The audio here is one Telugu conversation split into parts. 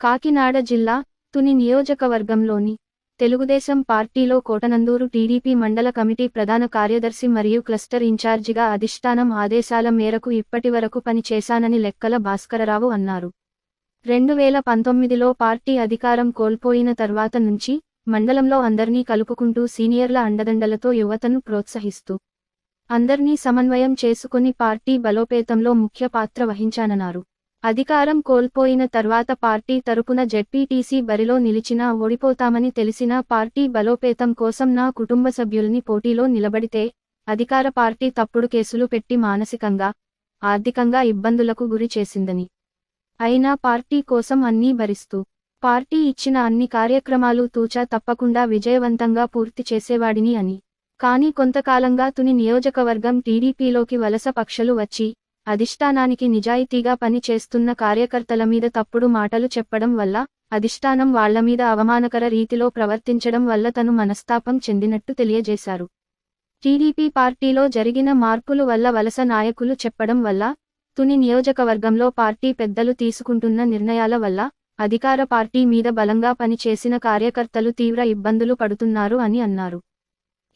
కాకినాడ జిల్లా తుని నియోజకవర్గంలోని తెలుగుదేశం పార్టీలో కోటనందూరు టీడీపీ మండల కమిటీ ప్రధాన కార్యదర్శి మరియు క్లస్టర్ ఇన్ఛార్జిగా అధిష్టానం ఆదేశాల మేరకు ఇప్పటివరకు పనిచేశానని లెక్కల భాస్కరరావు అన్నారు. రెండు వేల పంతొమ్మిదిలో పార్టీ అధికారం కోల్పోయిన తర్వాత నుంచి మండలంలో అందర్నీ కలుపుకుంటూ సీనియర్ల అండదండలతో యువతను ప్రోత్సహిస్తూ అందర్నీ సమన్వయం చేసుకుని పార్టీ బలోపేతంలో ముఖ్య పాత్ర వహించానన్నారు. అధికారం కోల్పోయిన తర్వాత పార్టీ తరపున జెడ్పీటీసీ బరిలో నిలిచినా ఓడిపోతామని తెలిసినా పార్టీ బలోపేతం కోసం నా కుటుంబ సభ్యుల్ని పోటీలో నిలబడితే అధికార పార్టీ తప్పుడు కేసులు పెట్టి మానసికంగా ఆర్థికంగా ఇబ్బందులకు గురి చేసిందని. అయినా పార్టీ కోసం అన్నీ భరిస్తూ పార్టీ ఇచ్చిన అన్ని కార్యక్రమాలు తూచా తప్పకుండా విజయవంతంగా పూర్తి చేసేవాడిని అని. కానీ కొంతకాలంగా తుని నియోజకవర్గం టీడీపీలోకి వలస పక్షలు వచ్చి అధిష్టానానికి నిజాయితీగా పని చేస్తున్న కార్యకర్తల మీద తప్పుడు మాటలు చెప్పడం వల్ల అధిష్టానం వాళ్ళమీద అవమానకర రీతిలో ప్రవర్తించడం వల్ల తను మనస్తాపం చెందినట్టు తెలియజేశారు. టీడీపీ పార్టీలో జరిగిన మార్పులు వల్ల వలస నాయకులు చెప్పడం వల్ల తుని నియోజకవర్గంలో పార్టీ పెద్దలు తీసుకుంటున్న నిర్ణయాల వల్ల అధికార పార్టీ మీద బలంగా పనిచేసిన కార్యకర్తలు తీవ్ర ఇబ్బందులు పడుతున్నారు అని అన్నారు.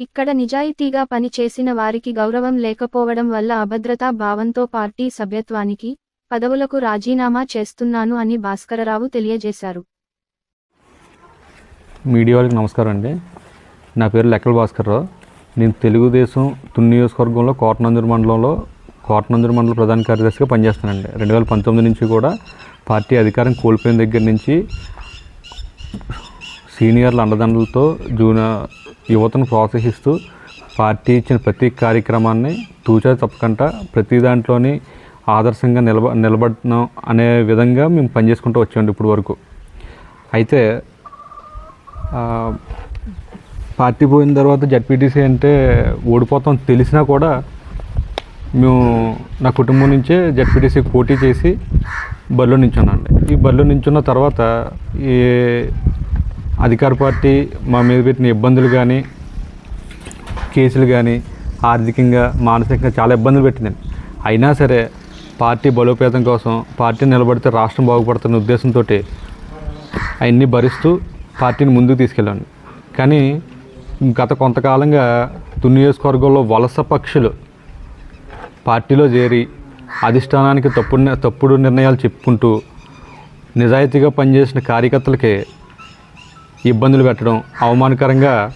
ఇక్కడ నిజాయితీగా పని చేసిన వారికి గౌరవం లేకపోవడం వల్ల అభద్రతా భావంతో పార్టీ సభ్యత్వానికి పదవులకు రాజీనామా చేస్తున్నాను అని భాస్కరరావు తెలియజేశారు. మీడియా వాళ్ళకి నమస్కారం అండి. నా పేరు లెక్కల భాస్కర్రావు. నేను తెలుగుదేశం తుని నియోజకవర్గంలో కోటనందూరు మండలంలో కోటనందూరు మండల ప్రధాన కార్యదర్శిగా పనిచేస్తానండి. రెండు వేల పంతొమ్మిది నుంచి కూడా పార్టీ అధికారం కోల్పోయిన దగ్గర నుంచి సీనియర్ల అండదండలతో జూనియర్ యువతను ప్రోత్సహిస్తూ పార్టీ ఇచ్చిన ప్రతి కార్యక్రమాన్ని తూచా తప్పకుండా ప్రతి దాంట్లోని ఆదర్శంగా నిలబ నిలబడడం అనే విధంగా మేము పనిచేసుకుంటూ వచ్చామండి ఇప్పుడు వరకు. అయితే పార్టీ పోయిన తర్వాత జడ్పీటీసీ అంటే ఓడిపోతాం తెలిసినా కూడా మేము నా కుటుంబం నుంచే జడ్పీటీసీకి పోటీ చేసి బరిలో నించున్నాండి ఈ బరిలో నించున్న తర్వాత ఈ అధికార పార్టీ మా మీద పెట్టిన ఇబ్బందులు కానీ కేసులు కానీ ఆర్థికంగా మానసికంగా చాలా ఇబ్బందులు పెట్టిందండి. అయినా సరే పార్టీ బలోపేతం కోసం పార్టీ నిలబడితే రాష్ట్రం బాగుపడుతున్న ఉద్దేశంతో అవన్నీ భరిస్తూ పార్టీని ముందుకు తీసుకెళ్ళండి కానీ గత కొంతకాలంగా తుని నియోజకవర్గంలో వలస పక్షులు పార్టీలో చేరి అధిష్టానానికి తప్పుడు తప్పుడు నిర్ణయాలు చెప్పుకుంటూ నిజాయితీగా పనిచేసిన కార్యకర్తలకే ఇబ్బందులు పెట్టడం అవమానకరంగా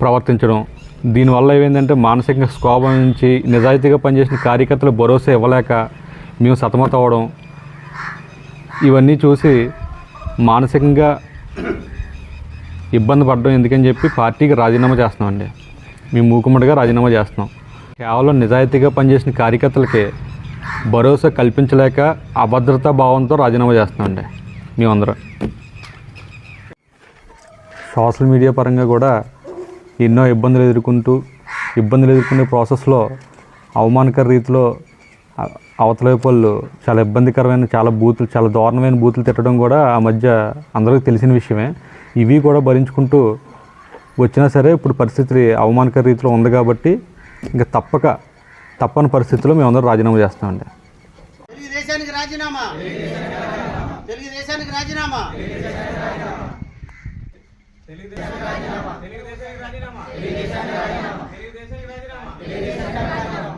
ప్రవర్తించడం. దీనివల్ల ఏమైందంటే మానసికంగా స్కోపం నుంచి నిజాయితీగా పనిచేసిన కార్యకర్తలు భరోసా ఇవ్వలేక మేము సతమతం ఇవన్నీ చూసి మానసికంగా ఇబ్బంది పడడం ఎందుకని చెప్పి పార్టీకి రాజీనామా చేస్తున్నామండి. మేము మూకుమ్మడిగా రాజీనామా చేస్తున్నాం. కేవలం నిజాయితీగా పనిచేసిన కార్యకర్తలకి భరోసా కల్పించలేక అభద్రతా భావంతో రాజీనామా చేస్తున్నామండి. మేమందరం. సోషల్ మీడియా పరంగా కూడా ఎన్నో ఇబ్బందులు ఎదుర్కొంటూ ఇబ్బందులు ఎదుర్కొనే ప్రాసెస్లో అవమానకర రీతిలో అవతలవైపు అవతల వైపు వాళ్ళు చాలా ఇబ్బందికరమైన చాలా బూతులు చాలా దారుణమైన బూతులు తిట్టడం కూడా ఆ మధ్య అందరికీ తెలిసిన విషయమే. ఇవి కూడా భరించుకుంటూ వచ్చినా సరే ఇప్పుడు పరిస్థితి అవమానకర రీతిలో ఉంది కాబట్టి ఇంకా తప్పక తప్పని పరిస్థితిలో మేమందరం రాజీనామా చేస్తామండి. తెలుగుదేశానికి రాజీనామా. తెలుగుదేశానికి రాజీనామా. తెలుగుదేశానికి రాజీనామా. తెలుగుదేశానికి రాజీనామా.